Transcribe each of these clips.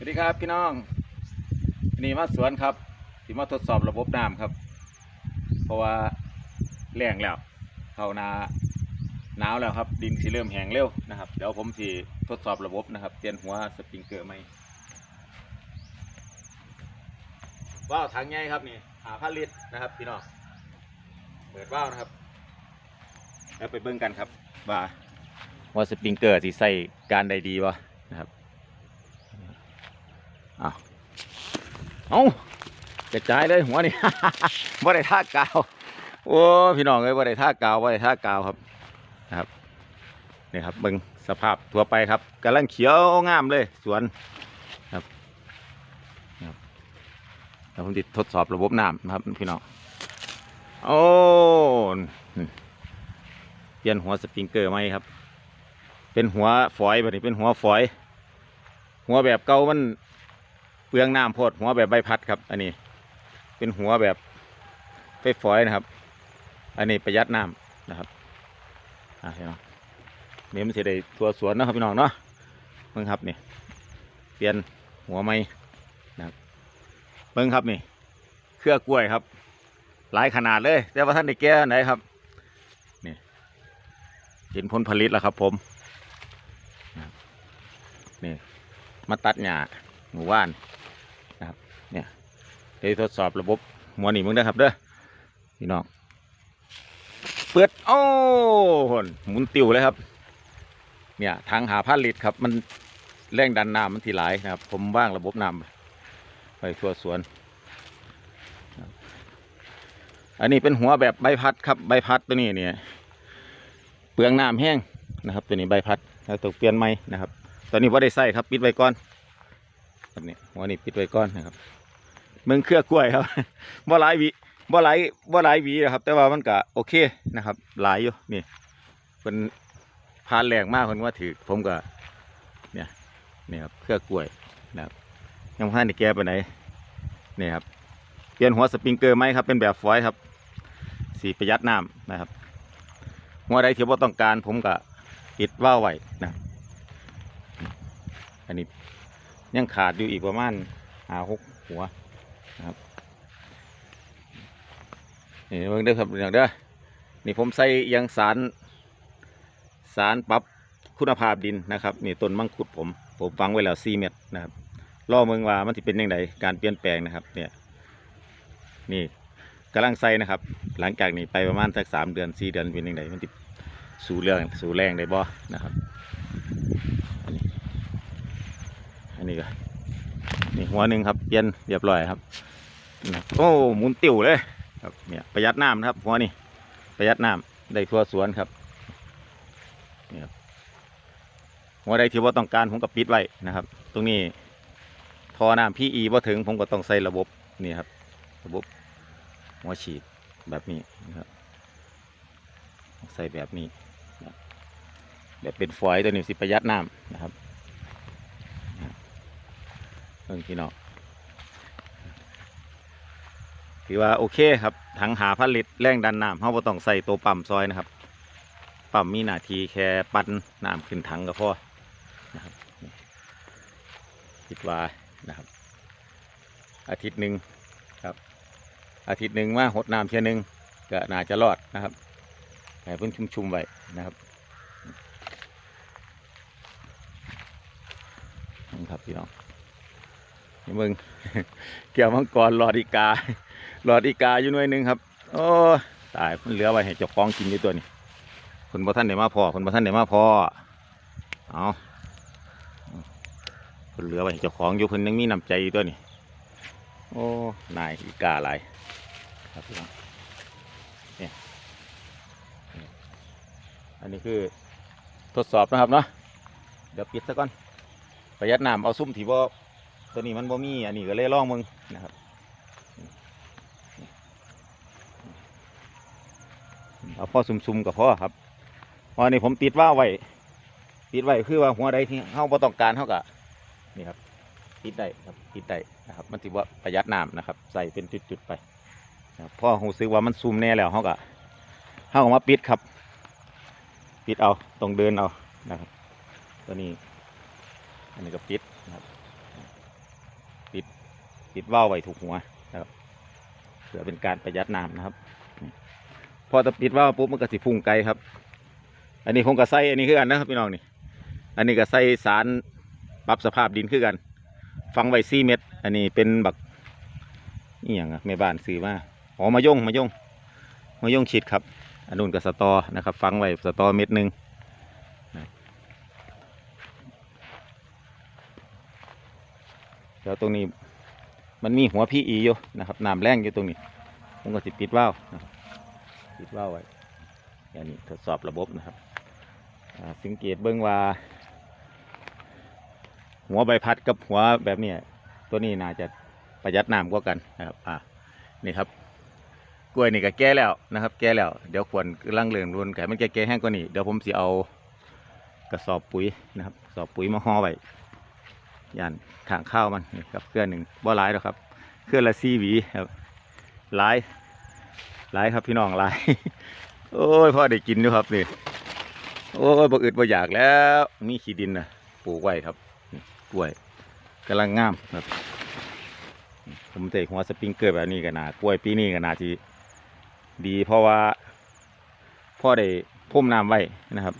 สวัสดีครับพี่น้องนี่มาสวนครับที่มาทดสอบระบบน้ำครับ เพราะว่าแรงแล้ว เข้านาหนาวแล้วครับ ดินสิเริ่มแห้งเร็วนะครับ เดี๋ยวผมสิทดสอบระบบนะครับเปลี่ยนหัวสปริงเกอร์ใหม่ว้าวถังใหญ่ครับนี่หาพันลิตรนะครับพี่น้องเปิดว้าวนะครับ แล้วไปเบิ่งกันครับว่าว่าสปริงเกอร์สิใส่การใดดีวะนะครับ อาเอากระจายเลยหัวนี่ บ่ได้ท่ากาวโอ้พี่น้องเอ้ยบ่ได้ท่ากาวบ่ได้ท่ากาวครับนะครับนี่ครับเบิ่งสภาพทั่วไปครับกำลังเขียวงามเลยสวนครับครับแล้วผมติดทดสอบระบบน้ำนะครับพี่น้องโอ้เปลี่ยนหัวสปริงเกอร์ไหมครับ เป็นหัวฝอยแบบนี้เป็นหัวฝอย หัวแบบเก่ามัน เปลืองน้ำโพดหัวแบบใบพัดครับ อันนี้ เป็นหัวแบบไฟฝอยนะครับ อันนี้ประหยัดน้ำนะครับอะพี่น้องนี่มันจะได้ทัวสวนนะครับพี่น้องเนาะเบิ่งครับนี่เปลี่ยนหัวไม้นะครับเบิ่งครับนี่เครือกล้วยครับ หลายขนาดเลย แต่ว่าท่านได้แก้ไหนครับนี่เห็นผลผลิตแล้วครับ ผมนี่มาตัดหญ้าหมู่บ้าน เนี่ยเดี๋ยวทดสอบระบบมวนี่มึงนะครับเด้อพี่น้องเปิดโอ้โหหมุนติวเลยครับ เนี่ยทางหาพันลิตรครับ มันแรงดันน้ำมันทีหลายนะครับ ผมว่างระบบน้ำไปทั่วสวน อันนี้เป็นหัวแบบใบพัดครับ ใบพัดตัวนี้เนี่ยเปลืองน้ำแห้งนะครับ ตัวนี้ใบพัดแล้วต้องเปลี่ยนใหม่นะครับ ตอนนี้ว่าได้ใส่ครับ ปิดไว้ก่อนครับนี่หัวนี่ปิดไว้ก่อนนะครับ เมืองเครือกล้วยครับบ่หลายวีบ่หลายบ่หลายวีนะครับ แต่ว่ามันก็โอเคนะครับ หลายอยู่นี่เป็นพานแรงมากคนว่าถือผมก็เนี่ยนี่ครับเครือกล้วยนะครับยังพันได้แก้ไปไหนนี่ครับเปลี่ยนหัวสปริงเกอร์ไหมครับ เป็นแบบฟอยล์ครับ สีประหยัดน้ำนะครับ หัวใดที่ว่าต้องการ ผมก็ปิดว่าวไว้นะอันนี้ยังขาดอยู่อีกประมาณหาหกหัว นะครับนี่เบิ่งเด้อครับเรื่องเด้อนี่ผมใส่ยางสารสารปรับคุณภาพดินนะครับนี่ต้นมังคุดผมผมฟังไว้แล้วสี่เม็ดนะครับรอเมืองว่ามันจะเป็นยังไงการเปลี่ยนแปลงนะครับเนี่ยนี่กำลังใส่นะครับ หลังจากนี้ไปประมาณสักสามเดือนสี่เดือนเป็นยังไงมันจะสู่เรื่องสู่แรงได้บ่นะครับอันนี้อันนี้ก็นี่หัวหนึ่งครับเปลี่ยนเรียบร้อยครับ โอ้หมุนติ่วเลย ครับเนี่ยประหยัดน้ำนะครับหัวนี่ประหยัดน้ำได้ทั่วสวนครับนี่ครับหัวใดที่ว่าต้องการผมก็ปิดไว้นะครับ ตรงนี้ทอน้ำพี่อีว่าถึงผมก็ต้องใส่ระบบนี่ครับ ระบบหัวฉีดแบบนี้นะครับใส่แบบนี้แบบเป็นฝอยตัวนี้สิประหยัดน้ำนะครับเพิ่งพี่น้อง ถือว่าโอเคครับถังหาผลิตแรงดันน้ำเขาบ่ต้องใส่ตัวปั๊มซอยนะครับ ปั๊มมีหน้าที่แค่ปั่นน้ำขึ้นถังก็พอนะครับคิดว่านะครับ อาทิตย์หนึ่งครับ อาทิตย์หนึ่งมาหดน้ำเทียหนึ่งก็น่าจะรอดนะครับให้เพิ่นชุ่มๆไว้นะครับนี่ครับพี่น้อง มึงเกี่ยวมังกรหลอดอีกาหลอดอีกาอยู่หน่วยหนึ่งครับ โอ้ตายมันเหลือไว้ให้เจ้าของกินอยู่ตัวนี้คนบ่ท่านได้มาพอคนบ่ท่านได้มาพอเอาคนเหลือไว้ให้เจ้าของอยู่คนยังมีน้ำใจอยู่ตัวนี้โอ้นายอีกาหลายครับพี่น้องเนี่ยอันนี้คือทดสอบนะครับเนาะเดี๋ยวปิดซะก่อนประหยัดน้ำเอาซุ่มที่บ่ ตัวนี้มันบ่มีอันนี้ก็เลยลองมึงนะครับเอาพ่อซุ่มๆกับพ่อครับเพราะอันนี้ผมติดว่าไว้ติดไว้คือว่าหัวใดที่เฮาบ่ต้องการเฮาก็นี่ครับติดได้ครับติดได้นะครับ มันถือว่าประหยัดน้ำนะครับ ใส่เป็นจุดๆไปนะครับพ่อหูซึกว่ามันซุ่มแน่แล้วเฮาก็เฮาก็มาปิดครับ ปิดเอาตรงเดินเอานะครับ ตัวนี้ อันนี้ก็ปิดนะครับ ปิดว่าวไว้ถูกหัวนะครับเพื่อเป็นการประหยัดน้ำนะครับ พอจะปิดว่าวปุ๊บมันก็สิพุ่งไกลครับ อันนี้ผมก็ใส่อันนี้คือกันนะครับพี่น้องนี่ อันนี้ก็ใส่สารปรับสภาพดินคือกัน ฟังไว้สี่เม็ดอันนี้เป็นบักนี่อย่างอะแม่บ้านซื้อมาอ๋อมายงมายงมายงฉีดครับอันนู้นกับสตอนะครับ ฟังไว้สตอเม็ดหนึ่งเดี๋ยวตรงนี้ มันมีหัวพี่อีอยู่นะครับน้ำแรงอยู่ตรงนี้ผมก็สิปิดว่าวนะครับปิดว่าวไว้อันนี้ทดสอบระบบนะครับสังเกตเบื้องว่า หัวใบพัดกับหัวแบบนี้ตัวนี้น่าจะประหยัดน้ำกว่ากันนะครับอ่านี่ครับกล้วยนี่ก็แก่แล้วนะครับ แก่แล้วเดี๋ยวควรกำลังเลื่อนรุนไก่มันแก่ๆแห้งกว่านี้เดี๋ยวผมสิเอากระสอบปุ๋ยนะครับกระสอบปุ๋ยมาห่อไว้ ย่านทางข้าวมันนี่ครับเครื่องหนึ่งบ่หลายหรอกครับ เครื่องละสี่หวีครับหลายหลายครับพี่น้องหลาย โอ้ยพ่อได้กินด้วยครับนี่โอ้ยบ่อึดบ่อยากแล้วมีขี้ดินนะปลูกไว้ครับกล้วยกำลังงามครับ ผมเตะหัวสปริงเกอร์แบบนี้กันนากล้วยปีนี้กันนาทีดีเพราะว่าพ่อได้พุ่มน้ำไว้นะครับ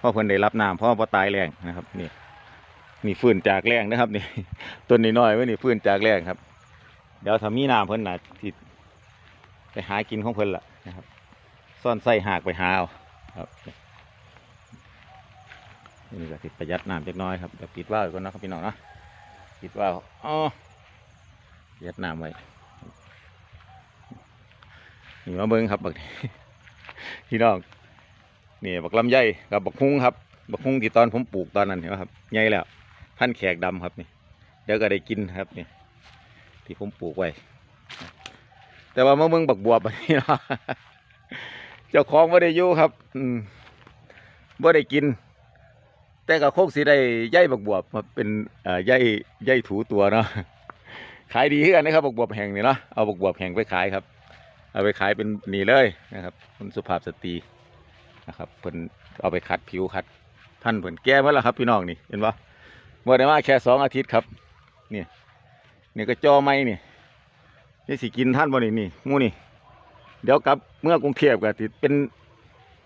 พ่อเพิ่นได้รับน้ำพ่อพ่อตายแรงนะครับนี่ นี่ฟื้นจากแรงนะครับนี่ต้นนี้น้อยไว้นี่ฟื้นจากแรงครับ เดี๋ยวถ้ามีน้ำเพิ่นน่ะที่ไปหากินของเพิ่นละนะครับ ซ่อนไส้หากไปหาเอาครับนี่ก็สิดประหยัดน้ำเล็กน้อยครับเดี๋ยวปิดว่าวก่อนนะครับพี่น้องนะปิดว่าวอ๋อประหยัดน้ำไว้นี่มาเบิ้งครับบักนี้พี่น้องนี่บักลำไยกับบักฮุ้งครับบักฮุ้งที่ตอนผมปลูกตอนนั้นเห็นไหมครับใหญ่แล้ว พันแขกดำครับนี่เดี๋ยวก็ได้กินครับนี่ที่ผมปลูกไว้ แต่ว่ามาเบิ้งบักบวบนนี้นะเจ้าของไม่ได้อยู่ครับ อืมบ่ได้กิน แต่ก็คงสิได้ใยบักบวบมาเป็นใยใยถูตัวเนาะขายดีขึ้นกันนะครับบักบวบแห่งนี่เนาะเอาบักบวบแห่งไปขายครับ เอาไปขายเป็นนี่เลยนะครับคุณสุภาพสตรีนะครับเพิ่นเอาไปขัดผิวขัดท่านเพิ่นแก้มาแล้วครับพี่น้องนี่เห็นปะ เมื่อได้มาแค่สองอาทิตย์ครับนี่นี่ก็จอไม้นี่นี่สิกินท่านบ่นี่นี่งูนี่ เดี๋ยวกลับเมื่อกรุงเทพก็สิเป็น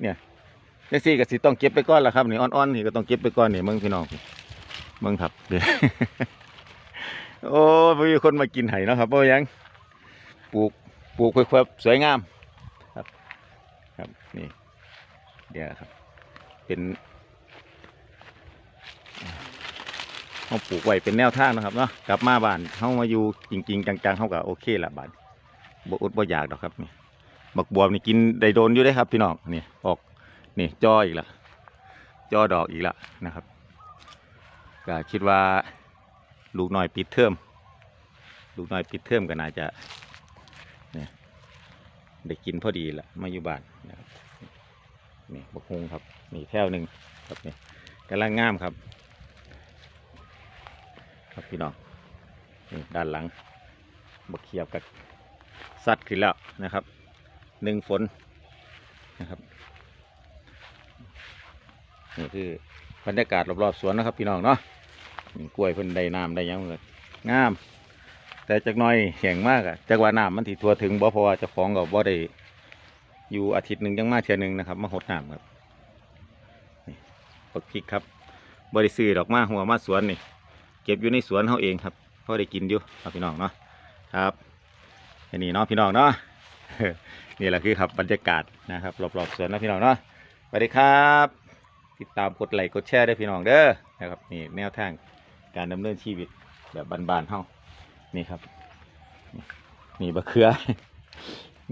เนี่ยนี่สิก็สิต้องเก็บไปก่อนละครับนี่อ่อนๆนี่ก็ต้องเก็บไปก่อนนี่มืองพี่น้องมืองครับเดี๋ยวโอ้ยบ่มีคนมากินไห้นะครับเพราะยังปลูกปลูกเพื่อสวยงามครับครับนี่เดี๋ยวครับเป็น เขาปลูกไว้เป็นแนวทางนะครับเนาะกลับมาบ้านเขามาอยู่จริง ๆ จังๆเขาก็โอเคละบ้านบ่อดบ่อยากดอกครับนี่บักบวบนี่กินได้โดนอยู่ได้ครับพี่น้องนี่ออกนี่จออีกละจอดอกอีกละนะครับก็คิดว่าลูกน้อยปิดเทอมลูกน้อยปิดเทอมก็น่าจะเนี่ยได้กินพอดีละมาอยู่บ้านนะครับนี่บักฮุงครับมีแถวหนึ่งครับนี่กำลังงามครับ ครับพี่น้องนี่ด้านหลังบกเขียบกับสัตว์ขึ้นแล้วนะครับหนึ่งฝนนะครับนี่คือบรรยากาศรอบๆสวนนะครับพี่น้องเนาะกล้วยเพิ่นได้น้ำได้ยังเลยงาม แต่จักน้อยแข็งมากอะจักว่าน้ำมันถี่ทัวถึงบ่เพราะว่าเจ้าของก็บ่ได้อยู่อาทิตย์หนึ่งจังมาเทื่อหนึงนะครับมาหดน้ำครับปักพริกครับบ่ได้ซื้อดอกมาหัวมาสวนนี่ ก็บอยู่ในสวนเขาเองครับพอได้กินอยู่ครับพี่น้องเนาะครับอันนี้เนาะพี่น้องเนาะนี่แหละคือครับบรรยากาศนะครับรอบๆสวนนะพี่น้องเนาะสวัสดีครับ ติดตามกดไลค์กดแชร์ด้วยพี่น้องเด้อนะครับนี่แนวทางการดำเนินชีวิตแบบบานๆเฮานี่ครับ นี่บะเขือ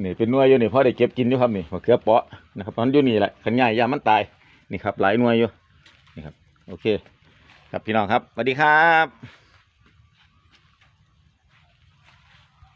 นี่เป็นนวยอยู่นี่พ่อได้เก็บกินอยู่ครับนี่บะเขือเปาะนะครับมันอยู่นี่แหละขันใหญ่ยามันตายนี่ครับหลายนวยอยู่นี่ครับโอเค ครับพี่น้องครับสวัสดีครับ